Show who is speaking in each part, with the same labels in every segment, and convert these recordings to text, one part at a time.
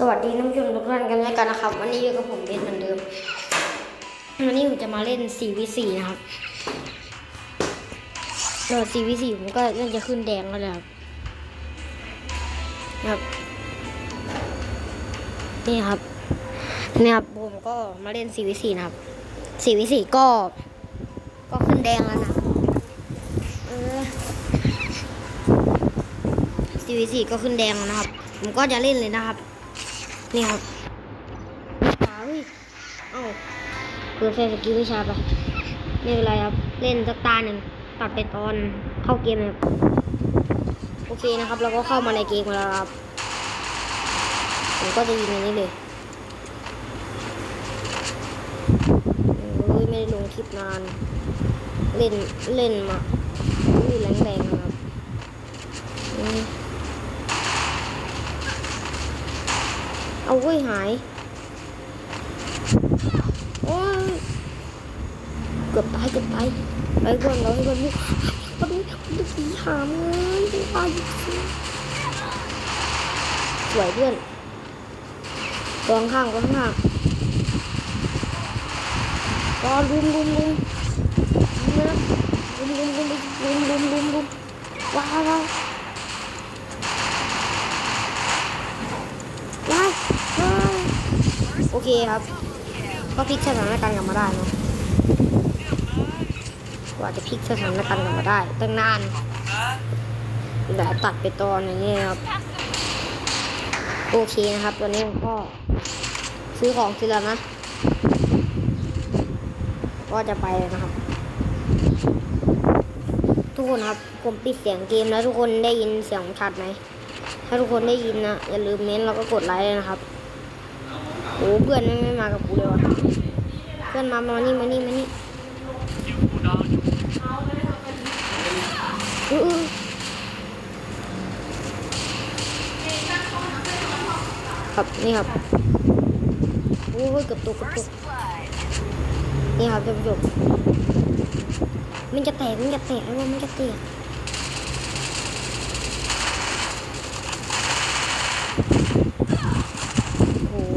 Speaker 1: สวัสดีนผู้ชมทุกท่านกันด้วยกันนะครับ วันนี้อยู่กับผมเบนเหมือนเดิม วันนี้ผมจะมาเล่น 4v4 นะครับโหลด 4v4 ผมก็น่าจะขึ้นแดงแล้วแหละครับนะครับนี่ครับนี่ครับผมก็มาเล่น 4v4 นะครับ 4v4 ก็ ก็ขึ้นแดงแล้วนะเออ 4v4 ก็ขึ้นแดงแล้วนะครับ ผมก็จะเล่นเลยนะครับ นี่ครับอ้าวิเอ้าเปิดไฟสกิลวิชาไป ไม่เป็นไรครับ เล่นสักตาหนึ่งตัดไปตอนเข้าเกมครับโอเคนะครับเราก็เข้ามาในเกมแล้วครับผมก็จะยิงอันนี้เลยเฮ้ยไม่ได้ลงคลิปนาน เล่นเล่นมาอุ้ยแรงแรงนะครับอืม เอาไว้ยหาย โอ้ยเกือบตายเกือบตายไปก่อนเราให้ก่อนลูกตอนนี้มันสีหามเลยเป็นตายสวยเพื่อนตัวข้างตัวข้างก็ลุมลุมลุมนะลุมลุมลุมลุมลุมลุมลุมว้าวว้าวโอ เคครับ ก็พลิกสถานการณ์กลับมาได้เนะกว่าจะพลิกสถานการณ์กลับมาได้ ตั้งนานแต่ตัดไปตอนอย่างนี้ครับ โอเคนะครับตอนนี้ก็ซื้อของซื้อแล้วนะ ก็จะไปเลยนะครับ ทุกคนครับผมปิดเสียงเกมแล้วทุกคนได้ยินเสียงชัดไหมถ้าทุกคนได้ยินนะอย่าลืมเม้นแล้วก็กดไลค์เลยนะครับ โอ้เพื่อนไม่ไม่มากับกูเลยวะเพื่อนมามานี่มานี่มานี่อือครับนี่ครับโอ้ยเกือบตกเกือบตกนี่ครับท่านผู้ชมมันจะแตกมันจะแตกแล้วมันจะแตก โอ้โห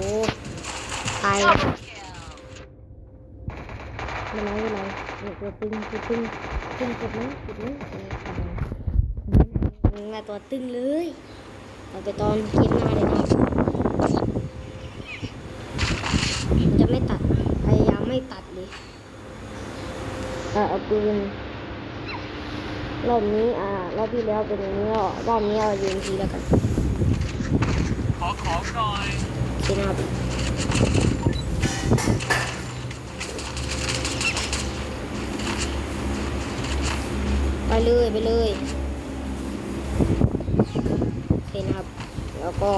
Speaker 1: ตายเลย ไม่ไรไม่ไรเดี๋ยวตัวตึงตัวตึงตึงกดนี้กดนี้เออตายมาตัวตึงเลยเอาไปตอนคลิปหน้าเลยนะจะไม่ตัดพยายามไม่ตัดเลยเออเอาปืนรอบนี้อ่ารอบที่แล้วเป็นอย่างนี้รอบนี้เอายืนทีแล้วกัน
Speaker 2: ขอของหน่อย
Speaker 1: โอเคนะครับ ไปเลยไปเลยโอเคนะครับ แล้วก็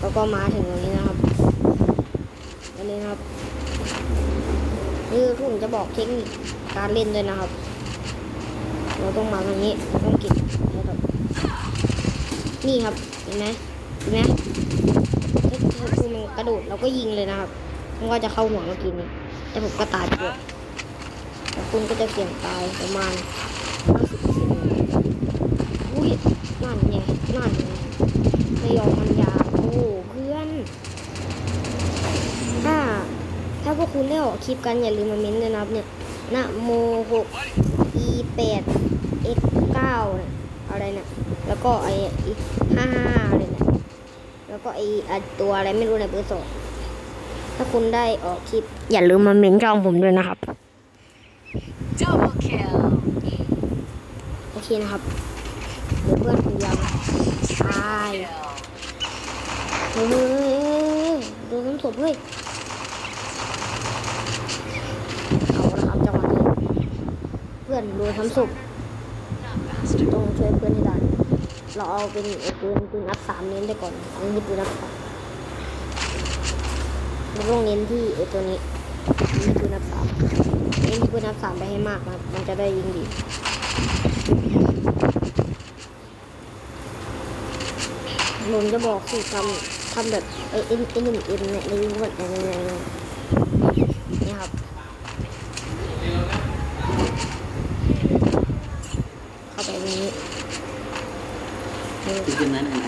Speaker 1: แล้วก็มาถึงตรงนี้นะครับไปเลยนะครับนี่คือผมจะบอกเทคนิคการเล่นด้วยนะครับ เราต้องมาตรงนี้ต้องเก็บนะครับนี่ครับเห็นไหมเห็นไหมถ้าถ้าคุณมันกระโดดเราก็ยิงเลยนะครับ มันก็จะเข้าหัวเมื่อกี้นี้แต่ผมก็ตายไปด้วยแต่คุณก็จะเสี่ยงตายประมาณ50%อุ้ยนั่นไงนั่นไงไม่ยอมมันยาโอ้เพื่อนถ้าถ้าพวกคุณได้ออกคลิปกันอย่าลืมมาเม้นต์เลยนะครับเนี่ยนะโม6 e 8 x 9เนี่ยอะไรเนี่ยแล้วก็ไอ้ห้าห้าอะไรเนี่ยแล้วก็ไออันตัวอะไรไม่รู้ในเบอร์สอง ถ้าคุณได้ออกคลิป อย่าลืมมาเมนช่องผมด้วยนะครับ
Speaker 3: Double kill.
Speaker 1: โอเคนะครับเดี๋ยวเพื่อนผมยังตาย
Speaker 3: Kill.
Speaker 1: เฮ้ยเฮ้ยเฮ้ยโดนน้ำศพเฮ้ยเอาละครับจังหวะนี้เพื่อนโดนน้ำศพ
Speaker 3: Not bastard.
Speaker 1: ต้องช่วยเพื่อนให้ได้เราเอาเป็นไอ้ปืนปืนอัพสามเน้นไปก่อนอันนี้ปืนอัพสาม เราต้องเน้นที่ไอตัวนี้นี่ปืนอัพสามเน้นที่ปืนอัพสามไปให้มากนะมันจะได้ยิงดีผมจะบอกสูตรทำทำแบบไอเอ็นเอ็นหนึ่งเอ็นเนี่ยในยิงวันอะไรอะนี่ครับเข้าไปตรงนี้เออ
Speaker 4: คือคืนนั้นเห็นไหม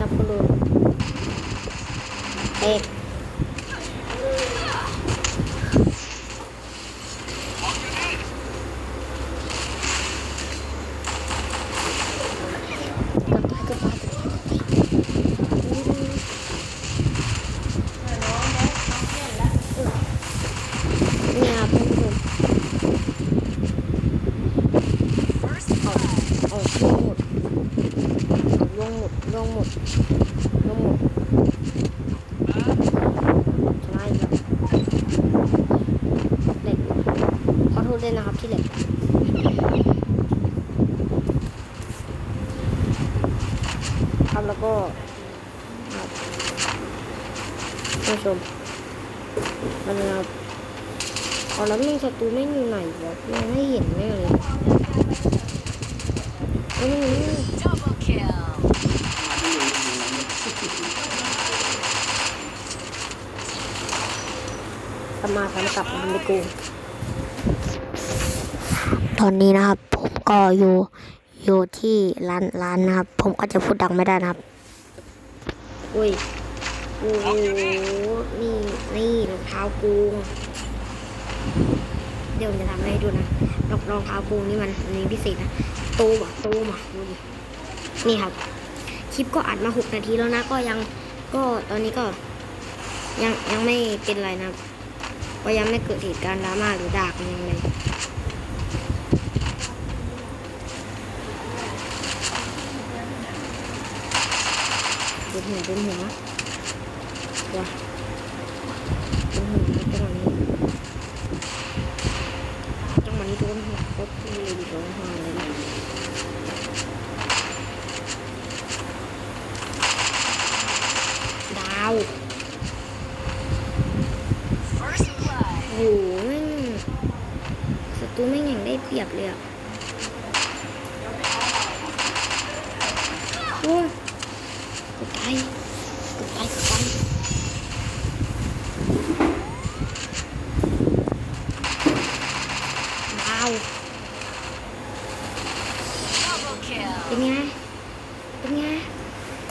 Speaker 1: จับกระโดดเอกกลับไปกลับไปเนี่ยครับท่านผู้ชม
Speaker 3: First blood.
Speaker 1: เอาล่วงหมดล่วงหมดล่วงหมดล่วงหมดชนะอีกแล้วเหล็กขอโทษด้วยนะครับที่เหล็กครับแล้ว ก็ครับท่านผู้ชมมันนะครับเอาแล้วม่งศัตรูแม่อยู่ไหนวะยังไม่เห็นแม่งเลยเอ้ยนี่
Speaker 3: Double kill.
Speaker 1: สมาสำกับมันไปกูตอนนี้นะครับ ผมก็อยู่ อยู่ที่ร้านร้านนะครับ ผมก็จะพูดดังไม่ได้นะครับอุ้ยโอ้โหนี่นี่รองเท้ากูเดี๋ยวผมจะทำให้ดูนะรองรองเท้ากูนี่มันอันนี้พิเศษนะตูมอะตูมอะดูดินี่ครับ คลิปก็อัดมาหกนาทีแล้วนะก็ยังก็ตอนนี้ก็ ยังยังไม่เป็นไรนะก็ยังไม่เกิดเหตุการณ์ดราม่าหรือด่ากันยังไง เป็นหัวเป็นหัวว้าเป็นหัวจังหวะนี้จังหวะนี้โดนหัวโคตรเลยดีโดนหัวเลยดาวโอ้โหแม่งศัตรูแม่งอย่างได้เปรียบเลยอะโอ้ย ไปกดไปกดไปว้าวเป็นไง เป็นไง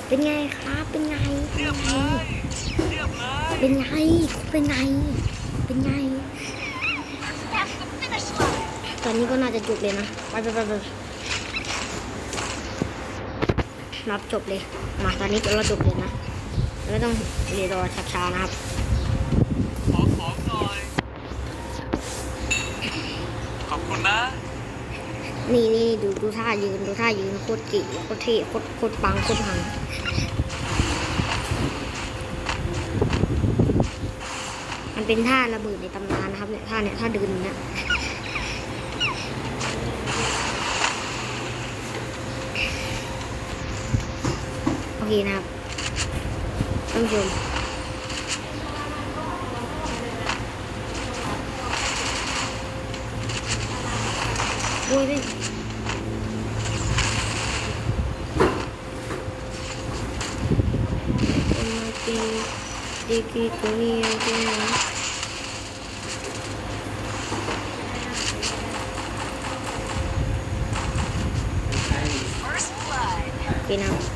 Speaker 1: เป็นไงครับ เป็นไง เป็นไง
Speaker 2: เรียบเลย
Speaker 1: เป็นไง เป็นไง เป็นไง ตอนนี้ก็น่าจะจบเลยนะ ไปไปไปไป นับจบเลย มาตอนนี้เราจบเลยนะไม่ต้องเรียรอช้าๆนะครับ
Speaker 2: ขอของหน่อย ขอบคุณนะ
Speaker 1: นี่นี่ดูดูท่ายืนดูท่ายืนโคตรเก๋โคตรเท่โคตรโคตรปังโคตรพังมันเป็นท่าระเบิดในตำนานนะครับเนี่ยท่าเนี่ยท่าเดินเนี่ย โอเคนะครับท่านผู้ชมโอ้ยเป็นคนมากิดีกีตัวนี้ยังกินอเคนะ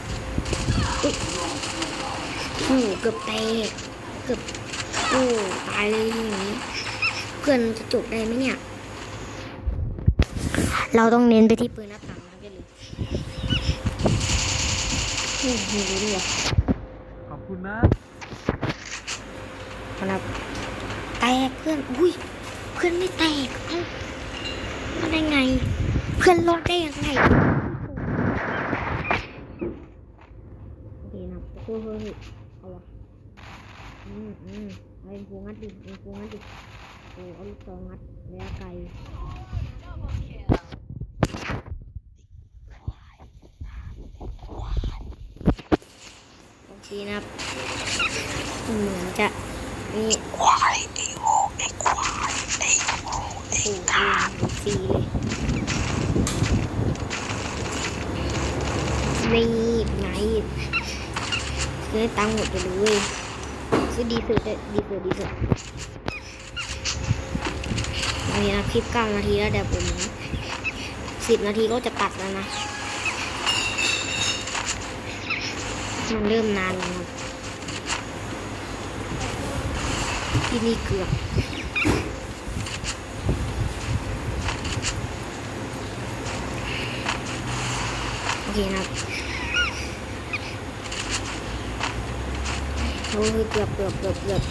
Speaker 1: หเกือบแตกเกือบโอ้ตายเลยอย่างนี้ เพื่อนจะจบได้ไหมเนี่ย เราต้องเน้นไปที่ปืนหน้าต่างนะครับอย่าลืมโอ้โหดูดิวะ
Speaker 2: ขอบคุณนะ
Speaker 1: นะครับแตกเพื่อนอุ้ยเพื่อนไม่แตกเอ้ามาได้ไง เพื่อนรอดได้ยังไงโอเคนะครับเฮ้ย เอาวะอืมอืมเอาเอ็นฟูงัดดิเอ็นฟูงัดดิโอ้เอาลูกซองงัดระยะไกล
Speaker 3: Double kill.
Speaker 1: โอเคนะครับเหมือนจะมีควายไอโอไอควายไอโอไอตาสีเลยนี่ไง ซื้อให้ตังค์หมดไปเลยซื้อดีสุดเลยดีสุดดีสุดอันนี้นะคลิปเก้านาทีแล้วเดี๋ยวผมสิบนาทีก็จะตัดแล้วนะ มันเริ่มนานแล้วที่นี่เกือบโอเคนะครับ โอ้ยเกือบเกือบเกือบเกือบ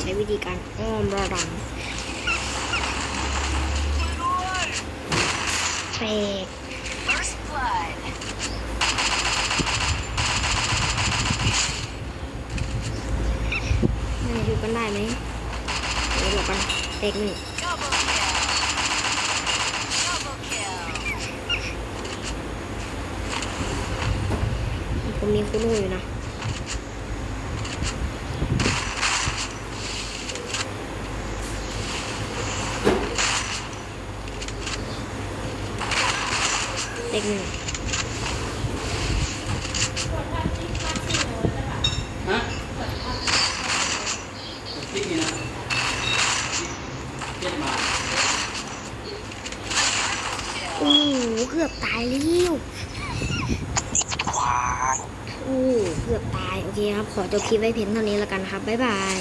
Speaker 1: ใช้วิธีการอ้อมระดังแตก
Speaker 3: First blood.
Speaker 1: น่าจะอยู่กันได้ไหมเดี๋ยวบอกกันแตกหนึ่ง
Speaker 3: Double kill. Double kill.
Speaker 1: ผมมีคุณูอยู่นะเด็กหนึ่ง
Speaker 4: ฮะพริกนี่นะเจ็ดบาท
Speaker 1: โอ้โหเกือบตายแล้ว โอ้เกือบตายโอเคครับ ขอจบคลิปไว้เพียงเท่านี้แล้วกันครับ บ๊ายบาย